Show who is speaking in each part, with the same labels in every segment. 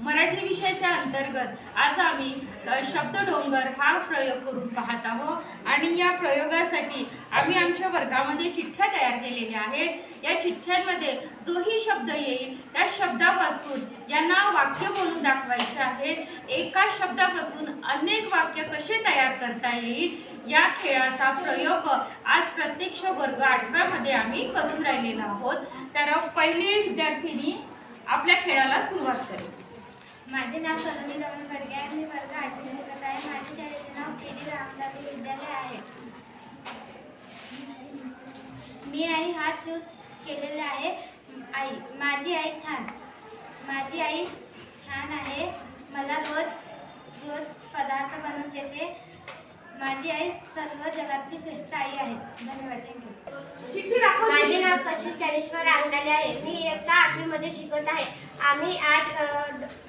Speaker 1: मराठी विषयाच्या अंतर्गत आज आम्ही शब्द डोंगर हा प्रयोग करून पाहत आहोत. आणि या प्रयोगासाठी आम्ही आमच्या वर्गामध्ये चिठ्ठ्या तयार केलेल्या आहेत. या चिठ्ठ्यांमध्ये जोही शब्द येईल त्या शब्दापासून यांना वाक्य बोलून दाखवायचे आहेत. एका शब्दापासून अनेक वाक्य कसे तयार करता येईल या खेळाचा प्रयोग आज प्रत्यक्ष वर्ग आठव्यामध्ये आम्ही करून राहिलेलो आहोत. तर पहिली विद्यार्थिनी आपल्या खेळाला सुरुवात करेल.
Speaker 2: माझे नाव सलोनी रमण बडगे आहे. मी वर्ग आठवी शिकत आहे. माझ्या शाळेचे नाव के डी रामदासी विद्यालय आहे. मी आई हा चूज केलेला आहे. आई माझी आई छान. माझी आई छान आहे. मला रोज रोज पदार्थ बनवून देते. माझी आई सर्व जगातली श्रेष्ठ आई आहे. धन्यवाद. थँक्यू माझे नाव कशिश ज्ञानेश्वर रांगणाले आहे. मी इयत्ता आठवीमध्ये शिकत आहे. आम्ही आज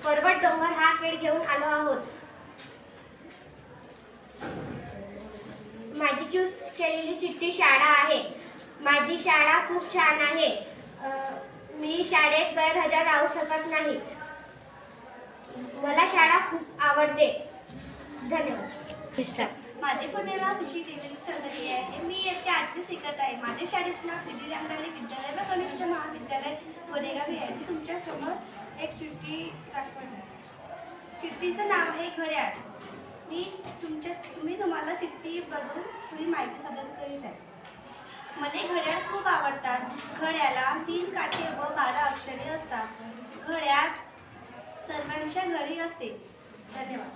Speaker 2: पर्वत डोंगर हा खेळ घेऊन आलो आहोत. माझी चूज केलेली चिठ्ठी शाळा आहे. माझी शाळा खूप छान आहे. मी शाळेत गैरहजर राहू शकत नाही. मला शाळा खूप आवडते. धन्यवाद.
Speaker 3: माझे पुणे नाव ऋषी देवेंद्र चौधरी आहे. मी येथे आठवी शिकत आहे. माझ्या शाळेचे नाव पी डी रामलाली विद्यालय व कनिष्ठ महाविद्यालय कोरेगावी आहे. मी तुमच्यासमोर एक चिठ्ठी दाखवत चिठ्ठीचं नाव आहे घड्याळ. मी तुमच्या तुम्ही तुम्हाला चिठ्ठी बघून थोडी माहिती सादर करीत आहे. मला घड्याळ खूप आवडतात. घड्याला तीन काठी व बारा अक्षरे असतात. घड्याळ सर्वांच्या घरी असते. धन्यवाद.